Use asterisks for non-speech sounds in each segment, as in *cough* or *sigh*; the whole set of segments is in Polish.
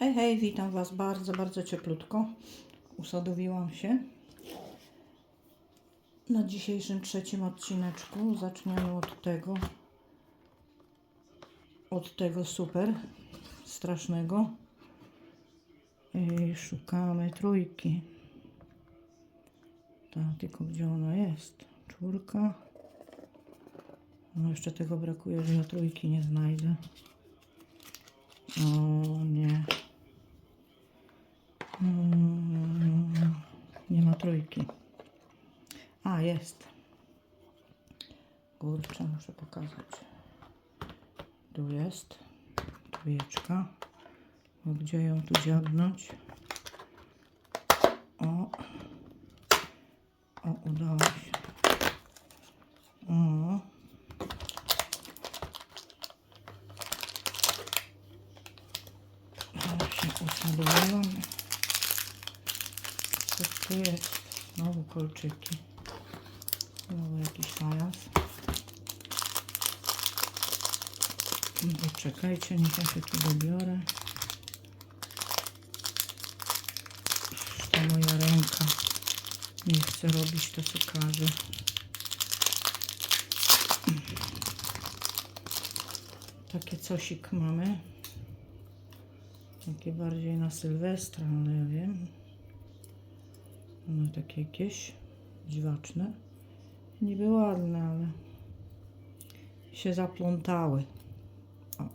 Hej, hej, witam Was bardzo, bardzo cieplutko. Usadowiłam się. Na dzisiejszym trzecim odcineczku zaczniemy od tego, od tego super strasznego. I szukamy trójki. Ta, tylko gdzie ona jest? Czwórka. No jeszcze tego brakuje, że ja trójki nie znajdę. O nie. Mm, Nie ma trójki. A, jest. Kurczę, muszę pokazać. Tu jest. Trójeczka. No, gdzie ją tu dziabnąć? O. O, udało się. O. Ale się usadowiłam. Tu jest? Znowu kolczyki. Znowu jakiś fajas. Poczekajcie, niech ja się tu dobiorę. To moja ręka nie chce robić to, co każe. Takie cosik mamy. Takie bardziej na Sylwestra, ale ja wiem. One takie jakieś dziwaczne. Niby ładne, ale się zaplątały. O.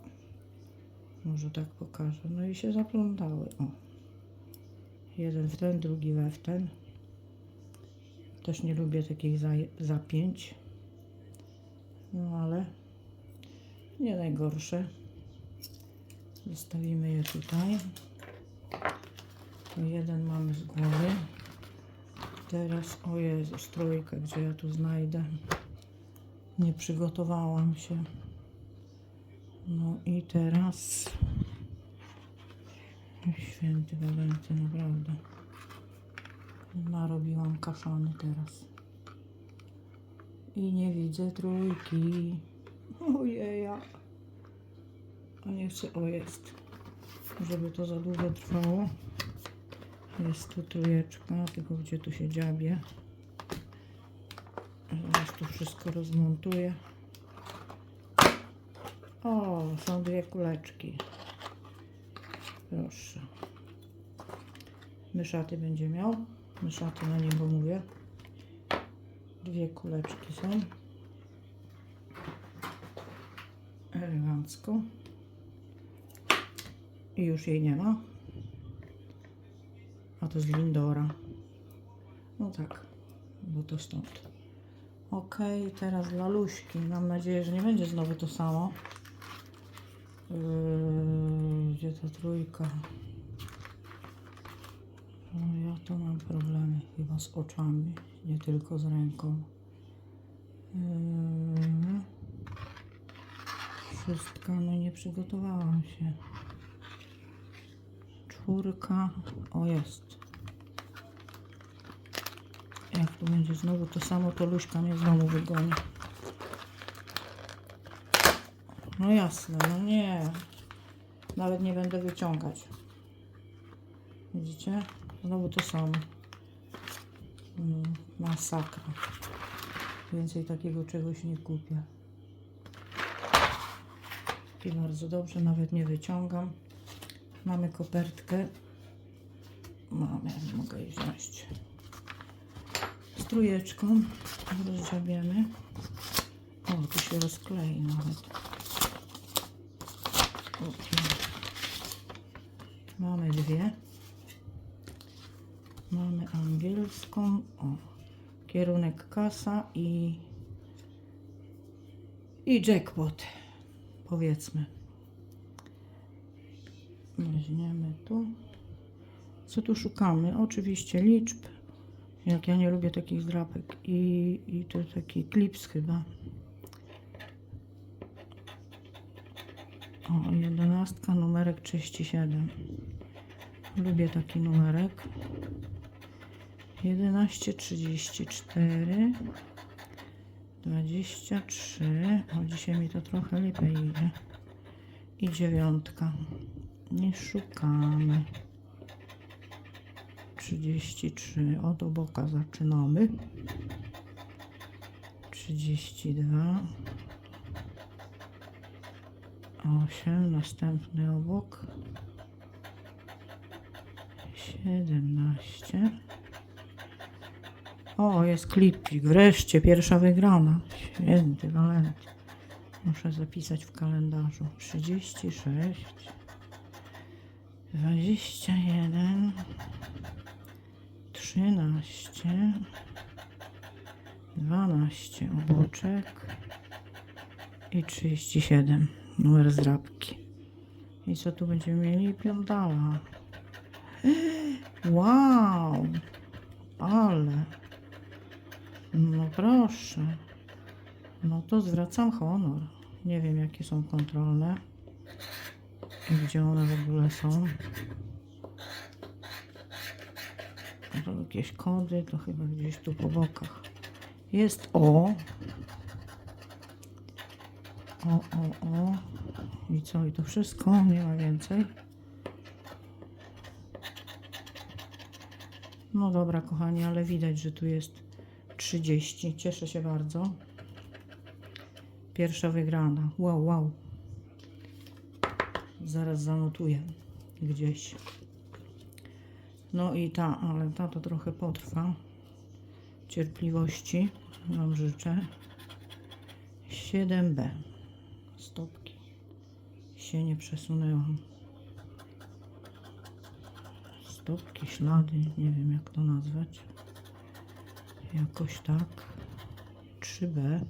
Może tak pokażę. No i się zaplątały. O. Jeden w ten, drugi we w ten. Też nie lubię takich zapięć. No ale nie najgorsze. Zostawimy je tutaj. Jeden mamy z głowy. Teraz, o Jezus, trójkę, gdzie ja tu znajdę. Nie przygotowałam się. No i teraz... Święty Walenty, naprawdę. Narobiłam kaszany teraz. I nie widzę trójki. Ojeja. A nie chcę, o jest. Żeby to za długo trwało. Jest tu trójeczka, tylko gdzie tu się dziabie. Zaraz tu wszystko rozmontuję. O, są dwie kuleczki. Proszę. Myszaty będzie miał. Myszaty na niego mówię. Dwie kuleczki są. Elegancko. I już jej nie ma. A to z Lindora. No tak, bo to stąd. Ok, teraz dla Luśki. Mam nadzieję, że nie będzie znowu to samo. Yy, gdzie ta trójka? No ja to mam problemy chyba z oczami, nie tylko z ręką. Yy, no nie przygotowałam się. Czwórka, o jest. Jak tu będzie znowu to samo, to Luśka mnie znowu wygoni. No jasne, no nie. Nawet nie będę wyciągać. Widzicie? Znowu to samo. No, masakra. Więcej takiego czegoś nie kupię. I bardzo dobrze, nawet nie wyciągam. Mamy kopertkę. Mamy, mogę jej wziąć. Z trójeczką. O, tu się rozklei nawet. O, Mamy dwie. Mamy angielską. O, kierunek kasa i i jackpot. Powiedzmy. Weźmiemy tu. Co tu szukamy? Oczywiście liczb. Jak ja nie lubię takich drapek. I, i to taki klips chyba. O, jedenastka, numerek 37. Lubię taki numerek. 11, 34, 23. O, dzisiaj mi to trochę lepiej idzie. I dziewiątka. Nie szukamy. 33. Od oboka zaczynamy. 32. 8. Następny obok. 17. O, jest klipik. Wreszcie pierwsza wygrana. Święty Walenty. Muszę zapisać w kalendarzu. 36. 21. 13. 12 oboczek. I 37. Numer zdrabki. I co tu będziemy mieli? Piątala. *gasps* Wow! Ale. No proszę. No to zwracam honor. Nie wiem jakie są kontrolne. Gdzie one w ogóle są. To jakieś kody, to chyba gdzieś tu po bokach. Jest O. O, o, o. I co? I to wszystko? Nie ma więcej. No dobra, kochani, ale widać, że tu jest 30. Cieszę się bardzo. Pierwsza wygrana. Wow, wow. Zaraz zanotuję gdzieś. No i ta, ale ta to trochę potrwa. Cierpliwości Wam życzę. 7B. Stopki. Się nie przesunęłam. Stopki, ślady, nie wiem jak to nazwać. Jakoś tak. 3B.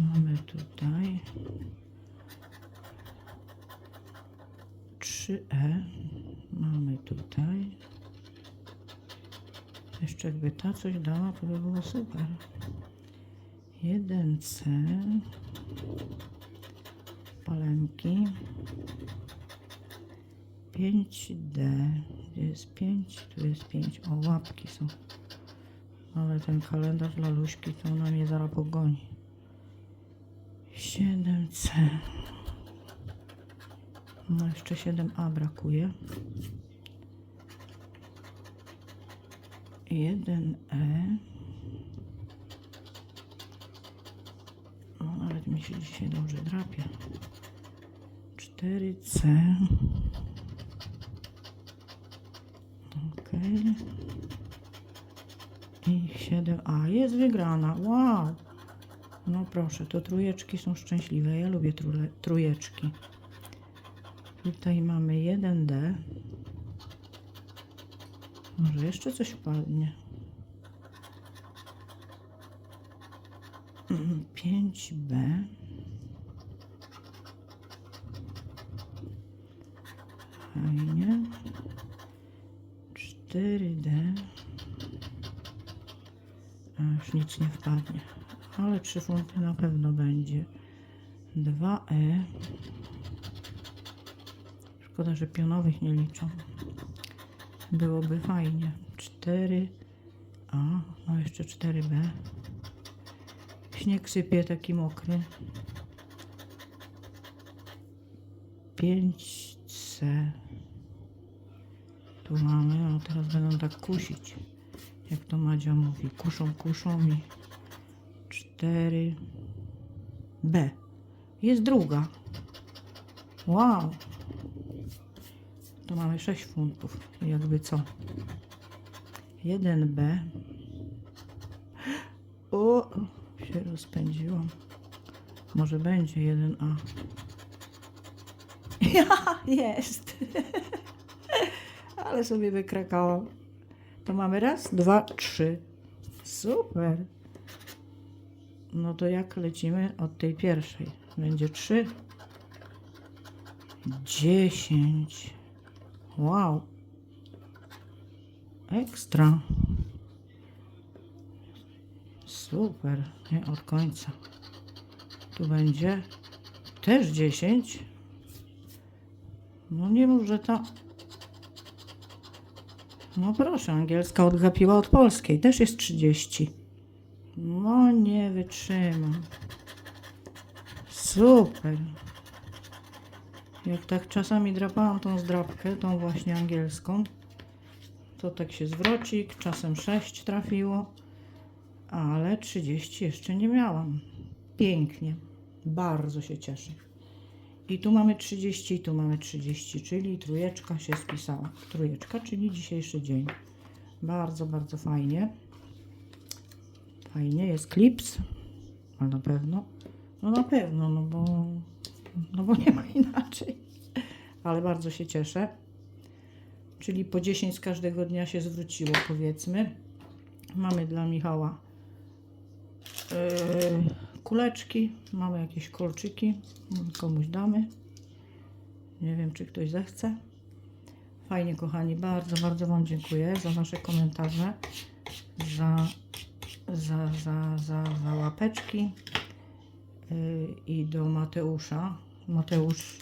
Mamy tutaj 3E. Mamy tutaj. Jeszcze jakby ta coś dała, to by było super. 1C. Palemki. 5D. Gdzie jest 5? Tu jest 5. O, łapki są. Ale ten kalendarz dla Luśki to ona mnie zaraz pogoni. 7C. No jeszcze 7A brakuje. 1E. No nawet mi się dzisiaj dobrze drapie. 4C. Okej. I 7A. Jest wygrana. Wow. No proszę, to trójeczki są szczęśliwe. Ja lubię trule, trójeczki. Tutaj mamy 1D. Może jeszcze coś wpadnie. Mm, 5B. Fajnie. 4D. A już nic nie wpadnie. Ale 3 funty na pewno będzie. 2E. Szkoda, że pionowych nie liczą. Byłoby fajnie. 4A. No jeszcze 4B. Śnieg sypie taki mokry. 5C. Tu mamy, o teraz będą tak kusić. Jak to Madzia mówi. Kuszą, kuszą i 4B. Jest druga. Wow. Mamy 6 funtów. Jakby co? 1B. O, się rozpędziłam. Może będzie 1A. *laughs* Ja, jest. Ale sobie wykrakałam. To mamy raz, dwa, trzy. Super. No to jak lecimy od tej pierwszej? Będzie trzy. Dziesięć. Wow. Ekstra. Super. Nie od końca. Tu będzie też 10. No nie mów, że ta... No proszę, angielska odgapiła od polskiej. Też jest 30. No nie wytrzymam. Super. Jak tak czasami drapałam tą zdrapkę, tą właśnie angielską, to tak się zwrocik, czasem 6 trafiło, ale 30 jeszcze nie miałam. Pięknie. Bardzo się cieszę. I tu mamy 30, i tu mamy 30, czyli trójeczka się spisała. Trójeczka, czyli dzisiejszy dzień. Bardzo, bardzo fajnie. Fajnie, jest klips. Ale na pewno. No na pewno, no bo, no bo nie ma *laughs* inaczej. Ale bardzo się cieszę. Czyli po 10 z każdego dnia się zwróciło, powiedzmy. Mamy dla Michała yy, kuleczki, mamy jakieś kolczyki, komuś damy. Nie wiem, czy ktoś zechce. Fajnie, kochani, bardzo, bardzo Wam dziękuję za Wasze komentarze, za, za, za, za, za łapeczki i do Mateusza. Mateusz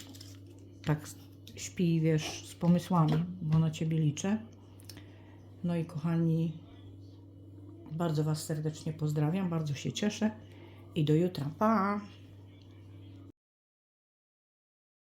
tak śpi, wiesz, z pomysłami, bo na Ciebie liczę. No i kochani, bardzo Was serdecznie pozdrawiam, bardzo się cieszę i do jutra. Pa!